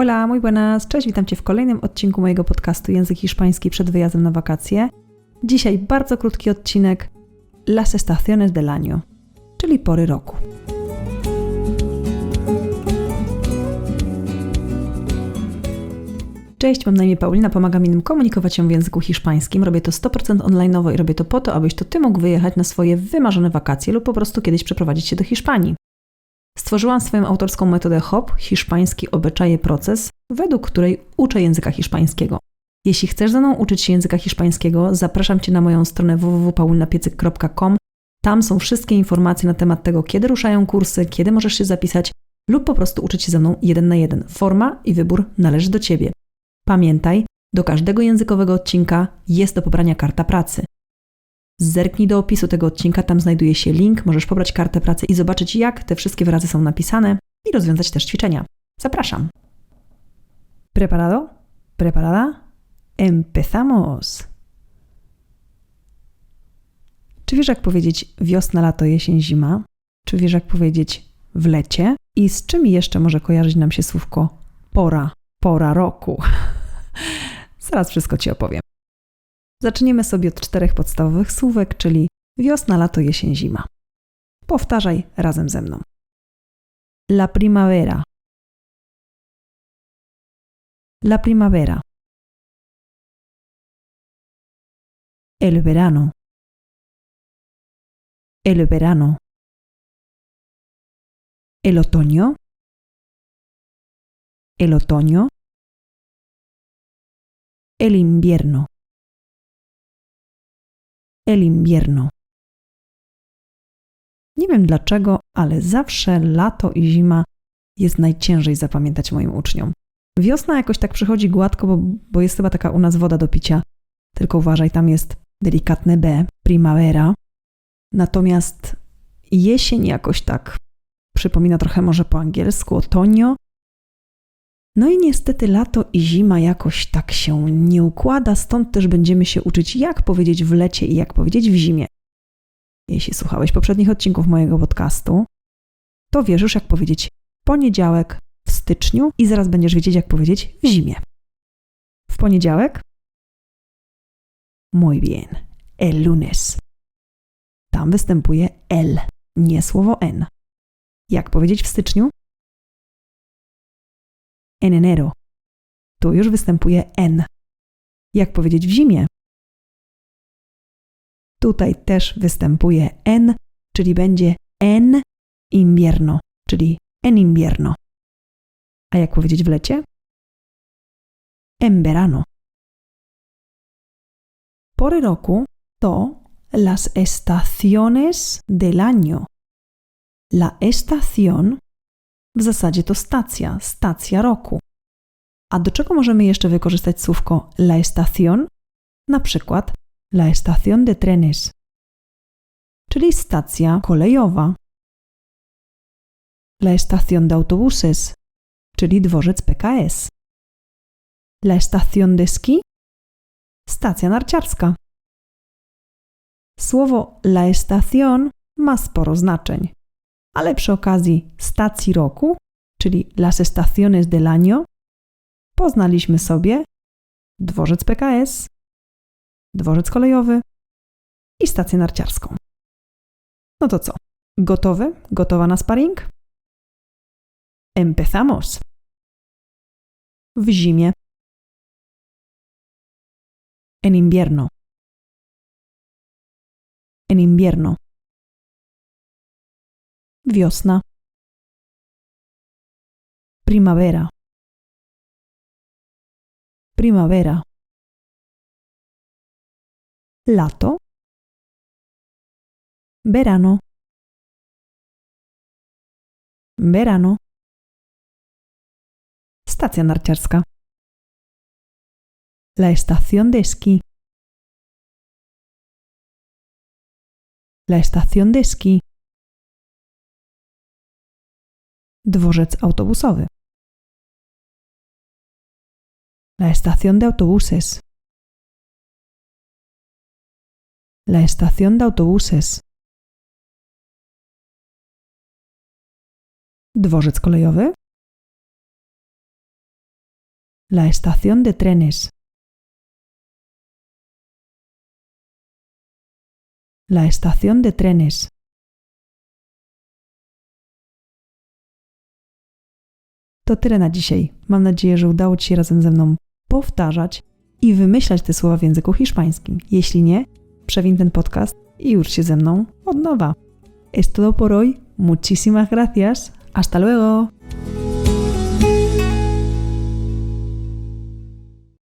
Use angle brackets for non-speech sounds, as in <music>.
Hola, muy buenas, cześć, witam Cię w kolejnym odcinku mojego podcastu Język Hiszpański przed wyjazdem na wakacje. Dzisiaj bardzo krótki odcinek Las estaciones del año, czyli pory roku. Cześć, mam na imię Paulina, pomagam innym komunikować się w języku hiszpańskim. Robię to 100% online'owo i robię to po to, abyś to Ty mógł wyjechać na swoje wymarzone wakacje lub po prostu kiedyś przeprowadzić się do Hiszpanii. Stworzyłam swoją autorską metodę HOP, hiszpański obyczaje proces, według której uczę języka hiszpańskiego. Jeśli chcesz ze mną uczyć się języka hiszpańskiego, zapraszam Cię na moją stronę www.paulnapiecyk.com. Tam są wszystkie informacje na temat tego, kiedy ruszają kursy, kiedy możesz się zapisać lub po prostu uczyć się ze mną jeden na jeden. Forma i wybór należy do Ciebie. Pamiętaj, do każdego językowego odcinka jest do pobrania karta pracy. Zerknij do opisu tego odcinka, tam znajduje się link, możesz pobrać kartę pracy i zobaczyć, jak te wszystkie wyrazy są napisane i rozwiązać też ćwiczenia. Zapraszam. Preparado? Preparada? Empezamos! Czy wiesz, jak powiedzieć wiosna, lato, jesień, zima? Czy wiesz, jak powiedzieć w lecie? I z czym jeszcze może kojarzyć nam się słówko pora, pora roku? <laughs> Zaraz wszystko Ci opowiem. Zaczniemy sobie od czterech podstawowych słówek, czyli wiosna, lato, jesień, zima. Powtarzaj razem ze mną. La primavera. La primavera. El verano. El verano. El otoño. El otoño. El invierno. El invierno. Nie wiem dlaczego, ale zawsze lato i zima jest najciężej zapamiętać moim uczniom. Wiosna jakoś tak przychodzi gładko, bo, bo jest chyba taka u nas woda do picia. Tylko uważaj, tam jest delikatne B, primavera. Natomiast jesień jakoś tak przypomina trochę może po angielsku otonio. No i niestety lato i zima jakoś tak się nie układa, stąd też będziemy się uczyć, jak powiedzieć w lecie i jak powiedzieć w zimie. Jeśli słuchałeś poprzednich odcinków mojego podcastu, to wiesz już, jak powiedzieć poniedziałek w styczniu i zaraz będziesz wiedzieć, jak powiedzieć w zimie. W poniedziałek? Muy bien. El lunes. Tam występuje el, nie słowo n. Jak powiedzieć w styczniu? En enero. Tu już występuje n. Jak powiedzieć w zimie? Tutaj też występuje n, czyli będzie en invierno, czyli en invierno. A jak powiedzieć w lecie? En verano. Pory roku to las estaciones del año. La estación w zasadzie to stacja, stacja roku. A do czego możemy jeszcze wykorzystać słówko la estación? Na przykład la estación de trenes, czyli stacja kolejowa. La estación de autobuses, czyli dworzec PKS. La estación de ski, stacja narciarska. Słowo la estación ma sporo znaczeń ale przy okazji stacji roku, czyli Las Estaciones del Año, poznaliśmy sobie dworzec PKS, dworzec kolejowy i stację narciarską. No to co? Gotowy? Gotowa na sparring? Empezamos! W zimie. En invierno. En invierno. Wiosna. Primavera. Primavera. Lato. Verano. Verano. Stacja narciarska. La estación de esquí. La estación de esquí. Dworzec autobusowy. La estación de autobuses. La estación de autobuses. Dworzec kolejowy. La estación de trenes. La estación de trenes. To tyle na dzisiaj. Mam nadzieję, że udało Ci się razem ze mną powtarzać i wymyślać te słowa w języku hiszpańskim. Jeśli nie, przewin ten podcast i już się ze mną od nowa. Es todo por hoy. Muchísimas gracias. Hasta luego.